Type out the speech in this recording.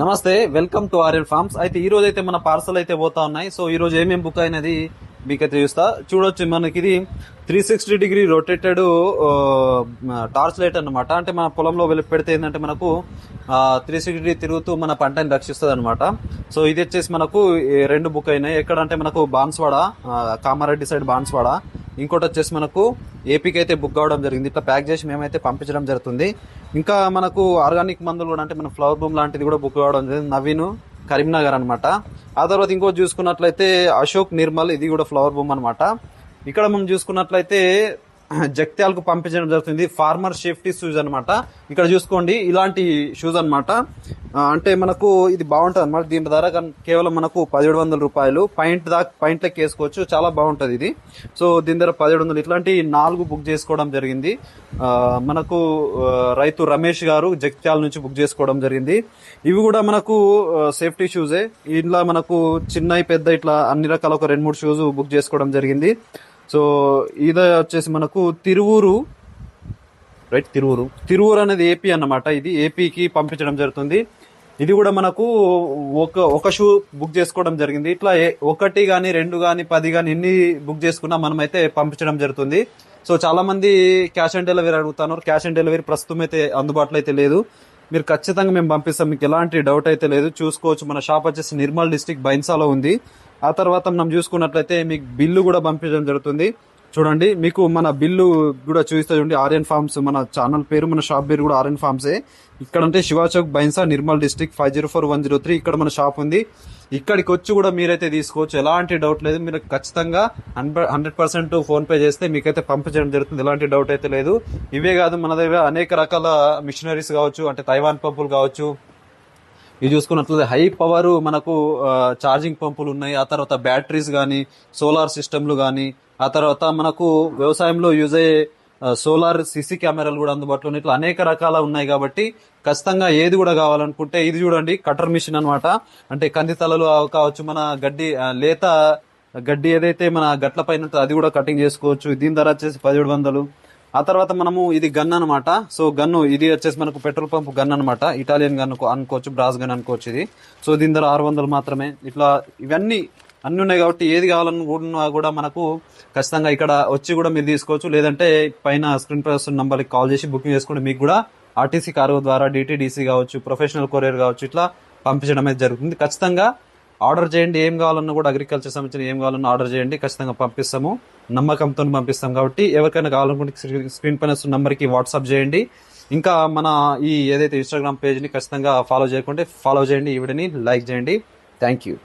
నమస్తే welcome to RL forms. అయితే ఈ రోజు అయితే మన పార్సల్ అయితే పోతా ఉన్నాయి. సో ఈ రోజు ఏమేమి బుక్ అయినది మీకైతే చూస్తా. చూడొచ్చు మనకి ఇది three sixty degree rotated torch light అన్నమాట. అంటే మన పొలంలో వెళ్ళి పెడితే ఏంటంటే మనకు త్రీ సిక్స్టీ డిగ్రీ తిరుగుతూ మన పంటని రక్షిస్తుంది అనమాట సో ఇది వచ్చేసి మనకు రెండు బుక్ అయినాయి. ఎక్కడ అంటే మనకు బాన్స్వాడ కామారెడ్డి సైడ్ బాన్స్వాడ. ఇంకోటి వచ్చేసి మనకు ఏపీకి అయితే బుక్ కావడం జరిగింది. ఇట్లా ప్యాక్ చేసి మేమైతే పంపించడం జరుగుతుంది. ఇంకా మనకు ఆర్గానిక్ మందులు కూడా అంటే మన ఫ్లవర్ బూమ్ లాంటిది కూడా బుక్ కావడం జరిగింది. నవీన్ కరీంనగర్ అనమాట ఆ తర్వాత ఇంకోటి చూసుకున్నట్లయితే అశోక్ నిర్మల్ ఇది కూడా ఫ్లవర్ బూమ్ అనమాట ఇక్కడ మనం చూసుకున్నట్లయితే జగ్త్యాలకు పంపించడం జరుగుతుంది. ఫార్మర్ సేఫ్టీ షూస్ అనమాట ఇక్కడ చూసుకోండి ఇలాంటి షూస్ అన్నమాట. అంటే మనకు ఇది బాగుంటుంది అనమాట దీని ధర కేవలం మనకు పదిహేడు వందల రూపాయలు. పాయింట్ దాకా పాయింట్ వేసుకోవచ్చు. చాలా బాగుంటుంది ఇది. సో దీని ధర పదిహేడు వందలు. ఇట్లాంటి నాలుగు బుక్ చేసుకోవడం జరిగింది. మనకు రైతు రమేష్ గారు జగ్త్యాల నుంచి బుక్ చేసుకోవడం జరిగింది. ఇవి కూడా మనకు సేఫ్టీ షూజే ఇంట్లో మనకు చిన్న పెద్ద ఇట్లా అన్ని రకాల ఒక రెండు మూడు షూస్ బుక్ చేసుకోవడం జరిగింది. సో ఇది వచ్చేసి మనకు తిరువూరు రైట్ తిరువురు. తిరువురు అనేది ఏపీ అన్నమాట. ఇది ఏపీకి పంపించడం జరుగుతుంది. ఇది కూడా మనకు ఒక ఒక షూ బుక్ చేసుకోవడం జరిగింది. ఇట్లా ఒకటి గాని రెండు గాని పది గాని ఎన్ని బుక్ చేసుకున్నా మనం అయితే పంపించడం జరుగుతుంది. సో చాలా మంది క్యాష్ ఆన్ డెలివరీ అడుగుతున్నారు. క్యాష్ ఆన్ డెలివరీ ప్రస్తుతం అయితే అందుబాటులో అయితే లేదు. మీరు ఖచ్చితంగా మేము పంపిస్తాం. మీకు ఎలాంటి డౌట్ అయితే లేదు. చూసుకోవచ్చు. మన షాప్ వచ్చేసి నిర్మల్ డిస్టిక్ బైన్సాలో ఉంది. ఆ తర్వాత మనం చూసుకున్నట్లయితే మీకు బిల్లు కూడా పంపించడం జరుగుతుంది. చూడండి మీకు మన బిల్లు కూడా చూస్తే చూడండి ఆర్యన్ ఫార్మ్స్ మన ఛానల్ పేరు మన షాప్ పేరు కూడా ఆర్యన్ ఫార్మ్సే. ఇక్కడ అంటే Shivachowk Bhainsa Nirmal district five zero four one zero three ఇక్కడ మన షాప్ ఉంది. ఇక్కడికి వచ్చి కూడా మీరైతే తీసుకోవచ్చు. ఎలాంటి డౌట్ లేదు. మీరు ఖచ్చితంగా హండ్రెడ్ పర్సెంట్ ఫోన్ పే చేస్తే మీకైతే పంపించడం జరుగుతుంది. ఎలాంటి డౌట్ అయితే లేదు. ఇవే కాదు మన దగ్గర అనేక రకాల మిషనరీస్ కావచ్చు అంటే తైవాన్ పంపులు కావచ్చు ఇది చూసుకున్నట్లయితే హై పవర్ మనకు ఛార్జింగ్ పంపులు ఉన్నాయి. ఆ తర్వాత బ్యాటరీస్ కానీ సోలార్ సిస్టమ్లు కానీ ఆ తర్వాత మనకు వ్యవసాయంలో యూజ్ అయ్యే సోలార్ సిసి కెమెరాలు కూడా అందుబాటులో ఉన్నాయి ఇట్లా అనేక రకాల ఉన్నాయి కాబట్టి ఖచ్చితంగా ఏది కూడా కావాలనుకుంటే ఇది చూడండి కటర్ మిషన్ అన్నమాట. అంటే కంది తలలు కావచ్చు మన గడ్డి లేత గడ్డి ఏదైతే మన గట్ల పైన అది కూడా కటింగ్ చేసుకోవచ్చు. దీని ధర వచ్చేసి పదిహేడు వందలు. ఆ తర్వాత మనము ఇది గన్ అనమాట సో గన్ను ఇది వచ్చేసి మనకు పెట్రోల్ పంప్ గన్ అన్నమాట. ఇటాలియన్ గన్ అనుకోవచ్చు బ్రాస్ గన్ అనుకోవచ్చు ఇది. సో దీని ధర ఆరు వందలు మాత్రమే. ఇట్లా ఇవన్నీ అన్ని ఉన్నాయి కాబట్టి ఏది కావాలనుకున్నా కూడా మనకు ఖచ్చితంగా ఇక్కడ వచ్చి కూడా మీరు తీసుకోవచ్చు. లేదంటే పైన స్క్రీన్ పై నెంబర్కి నంబర్కి కాల్ చేసి బుకింగ్ చేసుకుంటే మీకు కూడా ఆర్టీసీ కారు ద్వారా డిటీడీసీ కావచ్చు ప్రొఫెషనల్ కొరియర్ కావచ్చు ఇట్లా పంపించడం అయితే జరుగుతుంది. ఖచ్చితంగా ఆర్డర్ చేయండి. ఏం కావాలన్నా కూడా అగ్రికల్చర్ సంబంధించిన ఏం కావాలన్నా ఆర్డర్ చేయండి. ఖచ్చితంగా పంపిస్తాము. నమ్మకంతో పంపిస్తాం కాబట్టి ఎవరికైనా కావాలనుకుంటే స్క్రీన్ పైన వస్తున్న నంబర్కి వాట్సాప్ చేయండి. ఇంకా మన ఈ ఏదైతే ఇన్స్టాగ్రామ్ పేజ్ని ఖచ్చితంగా ఫాలో చేయకుంటే ఫాలో చేయండి. ఈ వీడియోని లైక్ చేయండి. Thank you